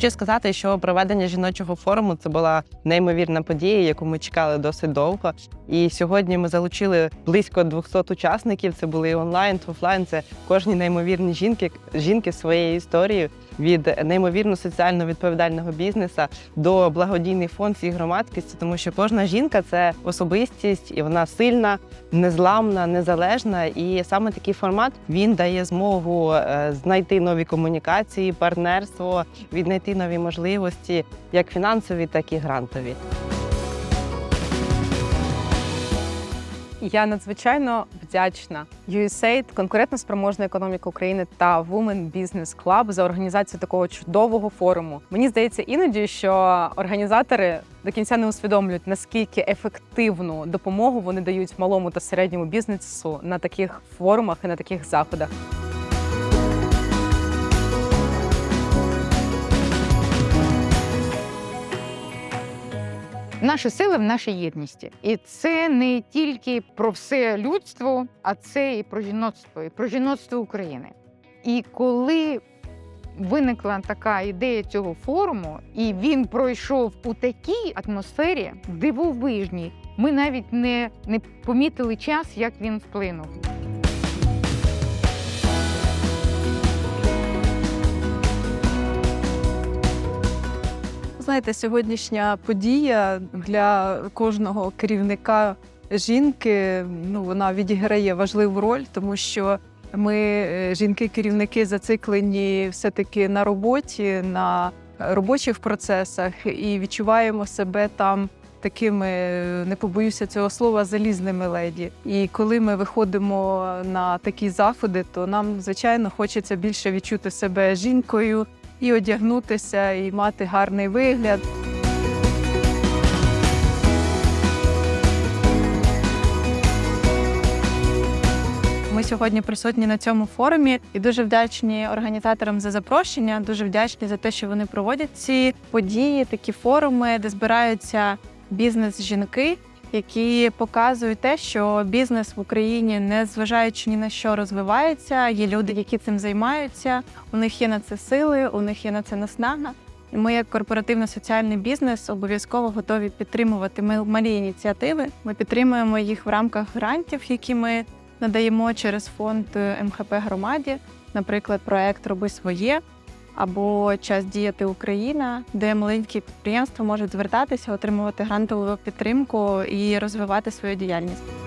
Хочу сказати, що проведення жіночого форуму це була неймовірна подія, яку ми чекали досить довго. І сьогодні ми залучили близько 200 учасників. Це були і онлайн, і офлайн. Це кожні неймовірні жінки, жінки своєю історією від неймовірно соціально відповідального бізнесу до благодійний фонд і громадськості, тому що кожна жінка це особистість, і вона сильна, незламна, незалежна. І саме такий формат він дає змогу е, знайти нові комунікації, партнерство, віднайти нові можливості, як фінансові, так і грантові. Я надзвичайно вдячна USAID, конкурентно-спроможна економіка України та Women Business Club за організацію такого чудового форуму. Мені здається, іноді що організатори до кінця не усвідомлюють наскільки ефективну допомогу вони дають малому та середньому бізнесу на таких форумах і на таких заходах. Наша сила в нашій єдності. І це не тільки про все людство, а це і про жіноцтво, і про жіноцтво України. І коли виникла така ідея цього форуму, і він пройшов у такій атмосфері дивовижній, ми навіть не, не помітили час, як він вплинув. Знаєте, сьогоднішня подія для кожного керівника жінки ну вона відіграє важливу роль, тому що ми, е, жінки-керівники, зациклені все-таки на роботі, на робочих процесах і відчуваємо себе там. Такими е, не побоюся цього слова залізними леді. І коли ми виходимо на такі заходи, то нам звичайно хочеться більше відчути себе жінкою, і одягнутися, і мати гарний вигляд. Ми сьогодні присутні на цьому форумі і дуже вдячні організаторам за запрошення. Дуже вдячні за те, що вони проводять ці події, такі форуми, де збираються бізнес-жінки, які показують те, що бізнес в Україні, не зважаючи ні на що, розвивається. Є люди, які цим займаються. У них є на це сили, у них є на це наснага. Ми, як корпоративно-соціальний бізнес, обов'язково готові підтримувати малі ініціативи. Ми підтримуємо їх в рамках грантів, які ми надаємо через фонд е, МХП громаді, наприклад, проект Роби своє або час діяти Україна, де маленькі підприємства можуть звертатися, отримувати грантову підтримку і розвивати свою діяльність.